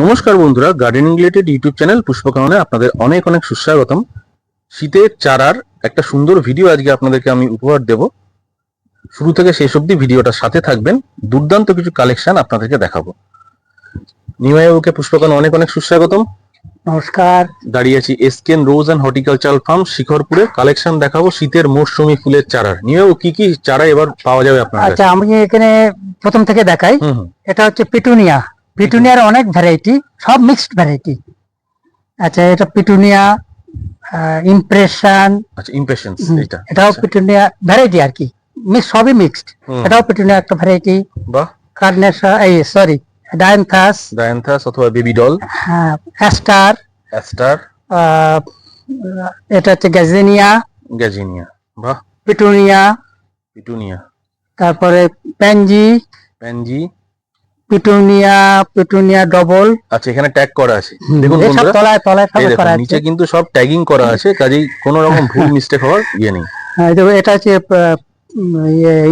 নমস্কার বন্ধুরা gardening related YouTube channel পুষ্পকাননে আপনাদের অনেক অনেক সুস্বাগতম। শীতের চারার একটা সুন্দর ভিডিও আজকে আপনাদেরকে আমি উপহার দেব। শুরু থেকে শেষ অবধি ভিডিওটার সাথে থাকবেন দুর্দান্ত কিছু কালেকশন আপনাদেরকে দেখাবো। নিমাইবাবুকে পুষ্পকান অনেক অনেক সুস্বাগতম। নমস্কার। দাঁড়িয়ে আছি এসকেন রোজ অ্যান্ড হর্টিকালচার ফার্ম শিখরপুরে। কালেকশন দেখাবো শীতের মৌসুমী ফুলের চারার। নিমাইবাবু কি কি চারা এবার পাওয়া যাবে আপনার আচ্ছা আমি এখানে প্রথম থেকে দেখাই। এটা হচ্ছে পিটুনিয়া। পিটুনিয়ার অনেক ভ্যারাইটি সব মিক্সড ভ্যারাইটি আচ্ছা এটা পিটুনিয়া ইমপ্রেশন আচ্ছা ইমপ্রেশনস এটা এটাও আচ্ছা। পিটুনিয়া ভ্যারাইটি আর কি। মিক্স সবই মিক্সড এটাও পিটুনিয়া একটা ভ্যারাইটি বাহ। কার্নেশা এই সরি ডায়ান্থাস ডায়ান্থাস অথবা বেবি ডল হ্যাঁ অ্যাস্টার অ্যাস্টার এটা হচ্ছে গ্যাজেনিয়া গ্যাজিনিয়া বাহ। পিটুনিয়া পিটুনিয়া তারপরে pansy pansy petunia petunia double আচ্ছা এখানে ট্যাগ করা আছে। দেখুন বন্ধুরা তলায় তলায় সব করা নিচে কিন্তু সব ট্যাগিং করা আছে কাজেই কোনো রকম ভুল মিস্টেক হওয়ার ইয়ে নেই। হ্যাঁ, এটা হচ্ছে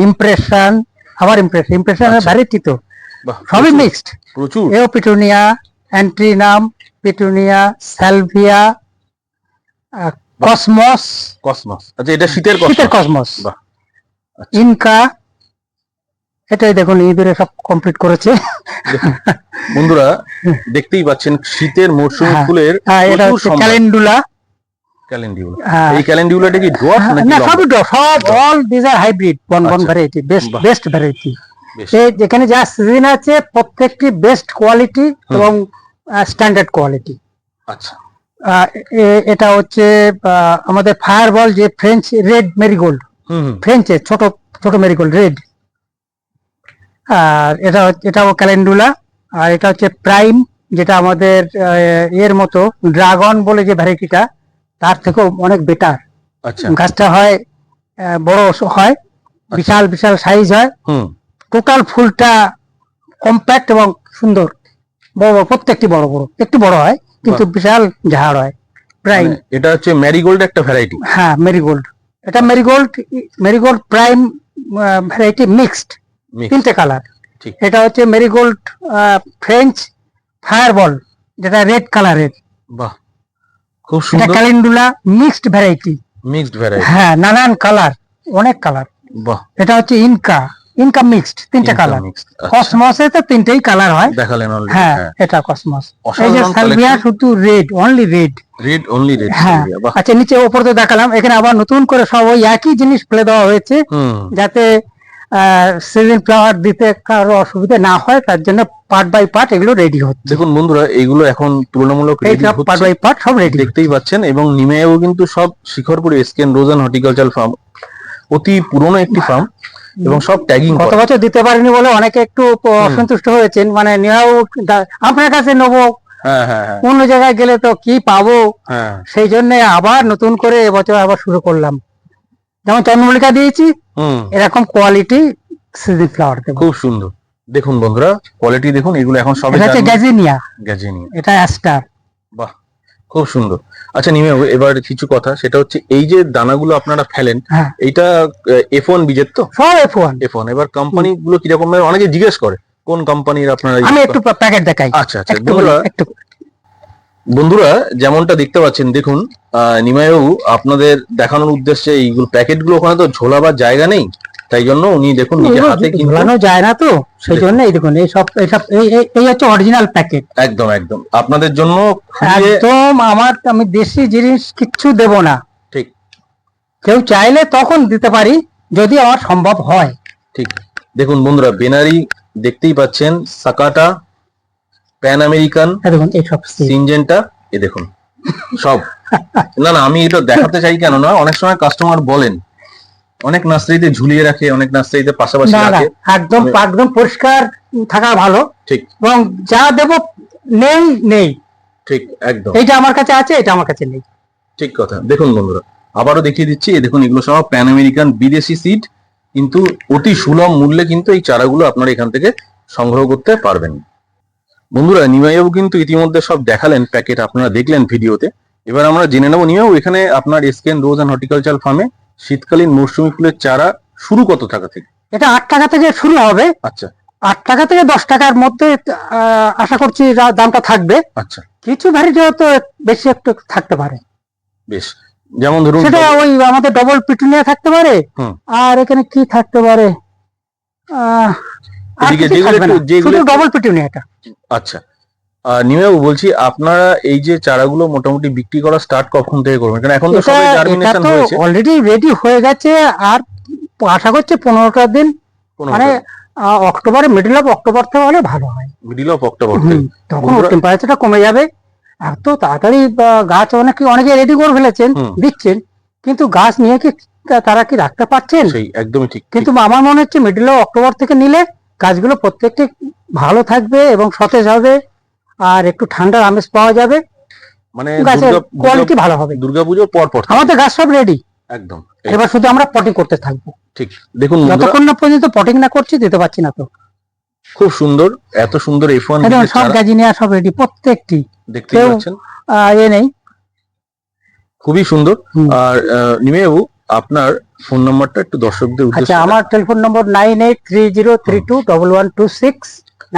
ইমপ্রেশন আবার ইমপ্রেশন ইমপ্রেশনের আচ্ছা। ভ্যারাইটি তো। সবই মিক্সড প্রচুর। এও petunia antirrhinum petunia salvia cosmos cosmos আচ্ছা এটা শীতের শীতের কসমস কসমস বাহ আচ্ছা। ইনকা এটাই দেখুন ইঁদুরে সব কমপ্লিট করেছে। বন্ধুরা দেখতেই পাচ্ছেন শীতের মরশুমি হ্যাঁ, ফুলের হ্যাঁ, এটা। ক্যালেন্ডুলা। ক্যালেন্ডিউলা এই ক্যালেন্ডিউলাটা কি ডোয়ার্ফ নাকি না লম্বা? সবই সব অল দিজ আর হাইব্রিড বন বন। ভ্যারাইটি বেস্ট বেস্ট ভ্যারাইটি বেশ, যেখানে যা সিজন আছে প্রত্যেকটি বেস্ট কোয়ালিটি এবং স্ট্যান্ডার্ড কোয়ালিটি আচ্ছা। এটা হচ্ছে আমাদের ফায়ার বল যে ফ্রেঞ্চ রেড মেরিগোল্ড হুম, ছোট ছোট মেরিগোল্ড রেড আর এটা এটাও ক্যালেন্ডুলা আর এটা হচ্ছে প্রাইম যেটা আমাদের এর মতো ড্রাগন বলে যে ভ্যারাইটিটা তার থেকেও অনেক বেটার আচ্ছা। গাছটা হয় বড় হয় বিশাল বিশাল সাইজ হয়। টোটাল ফুলটা কম্প্যাক্ট এবং সুন্দর। বড় বড় প্রত্যেকটি বড় বড় একটু বড় হয় কিন্তু বিশাল ঝাড় হয়। প্রাইম মানে এটা হচ্ছে ম্যারিগোল্ড একটা ভ্যারাইটি হ্যাঁ মেরিগোল্ড এটা marigold marigold prime variety mixed তিনটে কালার ঠিক। এটা হচ্ছে মেরিগোল্ড ফ্রেঞ্চ ফায়ারবল যেটা রেড কালারের বাহ খুব এটা সুন্দর। Calendula mixed variety mixed variety হ্যাঁ নানান কালার অনেক কালার বাহ। এটা হচ্ছে ইনকা ইনকা মিক্সড তিনটে কালার কসমসে তো তিনটেই কালার হয়। দেখালেন অলরেডি হ্যাঁ হ্যাঁ। এটা কসমস এই যে সালভিয়া শুধু red only red red only red হ্যাঁ। আচ্ছা নিচে ওপর তো দেখালাম। এখানে আবার নতুন করে সব ওই একই জিনিস ফেলে দেওয়া হয়েছে। হুম। যাতে সিজন ফ্লাওয়ার দিতে কারও অসুবিধা না হয় তার জন্য পার্ট বাই পার্ট এগুলো রেডি হচ্ছে। দেখুন বন্ধুরা এইগুলো এখন তুলনামূলক পার্ট বাই পার্ট সব রেডি দেখতেই পাচ্ছেন এবং নিমেও কিন্তু সব শিখরপুরে এসকেন রোজান হর্টিকালচার ফার্ম অতি পুরনো একটি ফার্ম এবং সব ট্যাগিং গত বছর দিতে পারিনি বলে অনেকে একটু অসন্তুষ্ট হয়েছেন মানে নেওয়াও আপনার কাছে নেব হ্যাঁ হ্যাঁ হ্যাঁ। অন্য জায়গায় গেলে তো কি পাবো? সেই জন্য আবার নতুন করে এবছর আবার শুরু করলাম। যেমন চন্দ্রমল্লিকা দিয়েছি হুম। এরকম কোয়ালিটি সিজন ফ্লাওয়ার দেবো। খুব সুন্দর। দেখুন বন্ধুরা কোয়ালিটি দেখুন এগুলো এখন সবে এটা হচ্ছে গ্যাজিনিয়া গ্যাজেনিয়া এটা অ্যাস্টার বাহ খুব সুন্দর। আচ্ছা নিমে এবার কিছু কথা সেটা হচ্ছে এই যে দানাগুলো আপনারা ফেলেন হ্যাঁ। এইটা এফ ওয়ান বিজের তো? সব এফ ওয়ান এফ ওয়ান এবার কোম্পানি গুলো কীরকম ভাবে অনেকে জিজ্ঞেস করে কোন কোম্পানির আপনারা আমি একটু প্যাকেট দেখাই। আচ্ছা আচ্ছা। বন্ধুরা যেমনটা দেখতে পাচ্ছেন দেখুন নিমাইবাবু আপনাদের দেখানোর উদ্দেশ্যে এইগুলো প্যাকেটগুলো ওখানে তো ঝোলাবার জায়গা নেই তাই জন্য উনি দেখুন নিজে হাতে ঝোলানো যায় না তো সেই জন্য এই দেখুন এই সব এই সব এই এই- এই হচ্ছে অরিজিনাল প্যাকেট একদম একদম। আপনাদের জন্য একদম আমার আমি দেশি জিনিস কিচ্ছু দেব না। ঠিক। কেউ চাইলে তখন দিতে পারি যদি আমার সম্ভব হয়। ঠিক। দেখুন বন্ধুরা বেনারি দেখতেই পাচ্ছেন সাকাটা প্যান আমেরিকান এই দেখুন এই সব seed। এ দেখুন সব। না না আমি এটা দেখাতে চাই কেন না? অনেক সময় কাস্টমার বলেন অনেক নার্সারিতে ঝুলিয়ে রাখে অনেক নার্সারিতে পাশাপাশি রাখে। একদম একদম পরিষ্কার থাকা ভালো। ঠিক। এবং যা দেব নেই নেই। ঠিক একদম। এইটা আমার কাছে আছে এটা আমার কাছে নেই। ঠিক কথা। দেখুন বন্ধুরা আবারও দেখিয়ে দিচ্ছি এই দেখুন এগুলো সব প্যান আমেরিকান বিদেশি সিড কিন্তু অতি সুলভ মূল্যে কিন্তু এই চারাগুলো আপনারা এখান থেকে সংগ্রহ করতে পারবেন। বন্ধুরা নিমাইবাবু কিন্তু ইতিমধ্যে সব দেখালেন প্যাকেট আপনারা দেখলেন ভিডিওতে। এবার আমরা জেনে নেব নিমাইবাবু এখানে আপনার এসকেন রোজ অ্যান্ড হর্টিকালচার ফার্মে শীতকালীন মৌসুমী ফুলের চারা শুরু কত টাকা থেকে? এটা আট টাকা থেকে শুরু হবে। আচ্ছা। আট টাকা থেকে দশ টাকার মধ্যে আশা করছি দামটা থাকবে। আচ্ছা। কিছু ভ্যারাইটি হয়তো বেশি একটু থাকতে পারে। বেশ। যেমন ধরুন সেটা ওই আমাদের ডবল পিটুনিয়া থাকতে পারে। আর এখানে কি থাকতে পারে? এদিকে যেগুলো যেগুলো আচ্ছা। আহ, বলছি আপনারা এই যে চারাগুলো মোটামুটি বিক্রি করা স্টার্ট কখন থেকে করবেন? কারণ এখন তো সবে জার্মিনেশন হয়েছে। অলরেডি রেডি হয়ে গেছে আর আশা করছি পনেরোটা দিন। মানে আহ, অক্টোবরে মিডল অফ অক্টোবর থেকে হলে ভালো হয়। মিডিল অফ অক্টোবর তখন টেম্পারেচারটা কমে যাবে। এত তাড়াতাড়ি গাছ অনেকে অনেকে রেডি করে ফেলেছেন দিচ্ছেন। কিন্তু গাছ নিয়ে কি তারা কি রাখতে পারছেন? সেই একদমই ঠিক কিন্তু আমার মনে হচ্ছে মিডল অফ অক্টোবর থেকে নিলে গাছগুলো প্রত্যেকটি ভালো থাকবে এবং সতেজ হবে আর একটু ঠান্ডার আমেজ পাওয়া যাবে। মানে গাছের কোয়ালিটি ভালো হবে। দুর্গা পুজোর পর পর আমাদের গাছ সব রেডি একদম। এবার শুধু আমরা পটিং করতে থাকব। ঠিক। দেখুন যতক্ষণ না পর্যন্ত পটিং না করছি দিতে পারছি না তো। খুব সুন্দর এত সুন্দর এফ ওয়ান সব গাজিনিয়া সব রেডি প্রত্যেকটি। দেখতে পাচ্ছেন। এ নেই। খুবই সুন্দর। আর নিমেবাবু আপনার ফোন নাম্বারটা একটু দর্শকদের আচ্ছা আমার telephone number nine eight three zero three two double one two six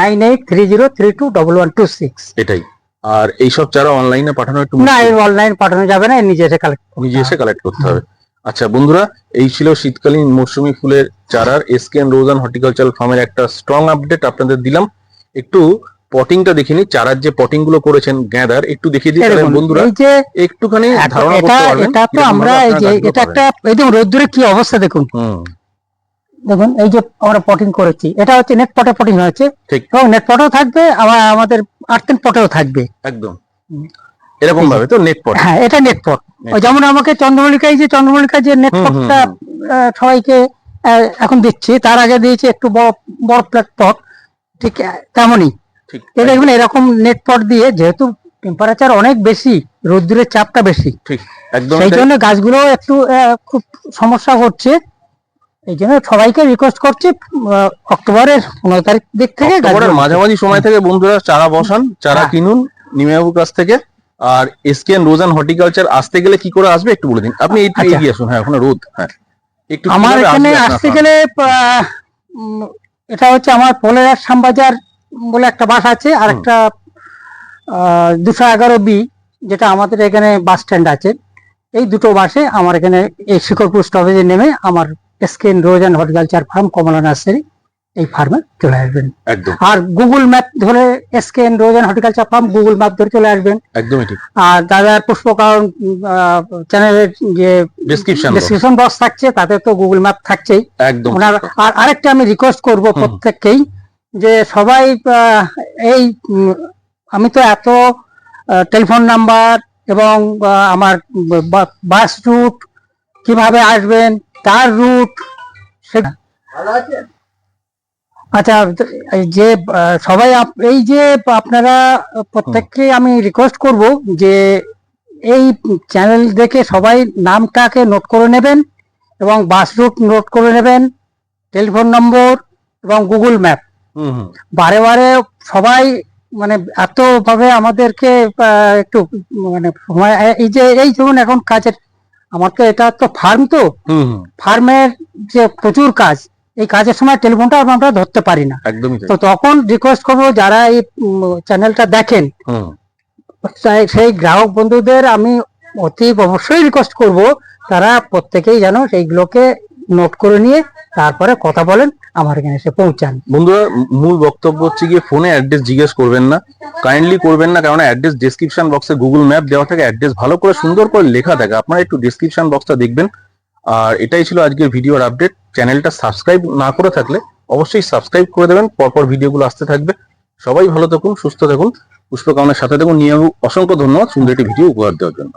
nine eight three zero three two double one two six. এটাই। আর এইসব চারা অনলাইনে পাঠানো একটু না। অনলাইন পাঠানো যাবে না নিজে এসে কালেক্ট নিজে এসে কালেক্ট করতে হবে। আচ্ছা বন্ধুরা এই ছিল শীতকালীন মৌসুমী ফুলের চারার এসকেএন রোজান হর্টিকালচার ফার্মের একটা স্ট্রং আপডেট আপনাদের দিলাম। একটু পটিংটা দেখিনি চারার যে পটিংগুলো করেছেন গ্যাদার একটু দেখিয়ে দিই তাহলে বন্ধুরা এই যে একটুখানি ধারণা এটা করতে পারবেন এটা তো আমরা এই যে এটা একটা এই দেখুন রোদ্দুরে কি অবস্থা দেখুন। দেখুন এই যে আমরা পটিং করেছি এটা হচ্ছে নেট পটে পটিং হয়েছে। ঠিক। এবং নেট পটেও থাকবে আবার আমাদের আর্থেন পটেও থাকবে। একদম। এরকম ভাবে তো নেট পট হ্যাঁ এটা নেট পট যেমন আমাকে চন্দ্রমল্লিকা এই যে চন্দ্রমল্লিকা যে নেট পটটা সবাইকে এখন দিচ্ছি তার আগে দিয়েছি একটু বড় বড় প্লেট পট ঠিক তেমনই। ঠিক। দেখবেন এরকম নেট পট দিয়ে যেহেতু টেম্পারেচার অনেক বেশি রোদ্দুরের চাপটা বেশি। ঠিক একদম সেই জন্য গাছগুলো একটু খুব সমস্যা হচ্ছে। এই জন্য সবাইকে রিকোয়েস্ট করছি অক্টোবরের পনেরো তারিখ দিক থেকে মাঝামাঝি সময় থেকে বন্ধুরা চারা বসান চারা হ্যাঁ। কিনুন নিমেবাবুর কাছ থেকে। আর এসকেএন রোজান হর্টিকালচার আসতে গেলে কি করে আসবে একটু বলে দিন। আপনি এই আচ্ছা। এগিয়ে আসুন হ্যাঁ ওখানে রোদ হ্যাঁ। একটু আমার এখানে আসতে গেলে এটা হচ্ছে আমার পোলেরার শ্যামবাজার বলে একটা বাস আছে আর একটা দুশো এগারো বি যেটা আমাদের এখানে বাস স্ট্যান্ড আছে। এই দুটো বাসে আমার এখানে এই শিকরপুর স্টপেজে নেমে আমার skin rose and horticulture farm Kamala nursery এই ফার্মে চলে আসবেন। আর গুগল ম্যাপ ধরে Esken rose and horticulture farm Google map ধরে চলে আসবেন। একদমই ঠিক। আর দাদার পুষ্পকারণ চ্যানেলের যে ডেসক্রিপশন ডিসক্রিপশন বক্স থাকছে তাতে তো গুগল ম্যাপ থাকছেই। একদম। আর আরেকটা আমি রিকোয়েস্ট করব। প্রত্যেককেই। যে সবাই এই আমি তো এত টেলিফোন নাম্বার এবং আমার বাস রুট কীভাবে আসবেন তার রুট আচ্ছা যে সবাই এই যে আপনারা প্রত্যেককে আমি রিকোয়েস্ট করব যে এই চ্যানেল দেখে সবাই নামটাকে নোট করে নেবেন এবং বাস রুট নোট করে নেবেন টেলিফোন নম্বর এবং গুগল ম্যাপ বারে বারে সবাই মানে এত ভাবে আমাদেরকে একটু মানে এই যে এই ধরুন এখন কাজের আমার তো এটা তো। ফার্ম তো ফার্মের যে প্রচুর কাজ এই কাজের সময় টেলিফোনটা আমরা ধরতে পারি না। তো তখন রিকোয়েস্ট করব যারা এই চ্যানেলটা দেখেন। সেই গ্রাহক বন্ধুদের আমি অতি অবশ্যই রিকোয়েস্ট করব তারা প্রত্যেকেই যেন সেইগুলোকে নোট করে নিয়ে তারপরে কথা বলেন, আমার এখানে এসে পৌঁছান। বন্ধুরা, মূল বক্তব্য হচ্ছে গিয়ে ফোনে অ্যাড্রেস জিজ্ঞেস করবেন না। কাইন্ডলি করবেন না কারণ অ্যাড্রেস ডেসক্রিপশন বক্সে গুগল ম্যাপ দেওয়া থাকে অ্যাড্রেস ভালো করে, সুন্দর করে লেখা থাকে। আপনারা একটু ডেসক্রিপশন বক্সটা দেখবেন। আর এটাই ছিল আজকের ভিডিওর আপডেট চ্যানেলটা সাবস্ক্রাইব না করে থাকলে অবশ্যই সাবস্ক্রাইব করে দেবেন। পরপর ভিডিওগুলো আসতে থাকবে। সবাই ভালো থাকুন, সুস্থ থাকুন। পুষ্পকামনার সাথে থাকুন। নিয়ে অসংখ্য ধন্যবাদ সুন্দর একটি ভিডিও উপহার দেওয়ার জন্য।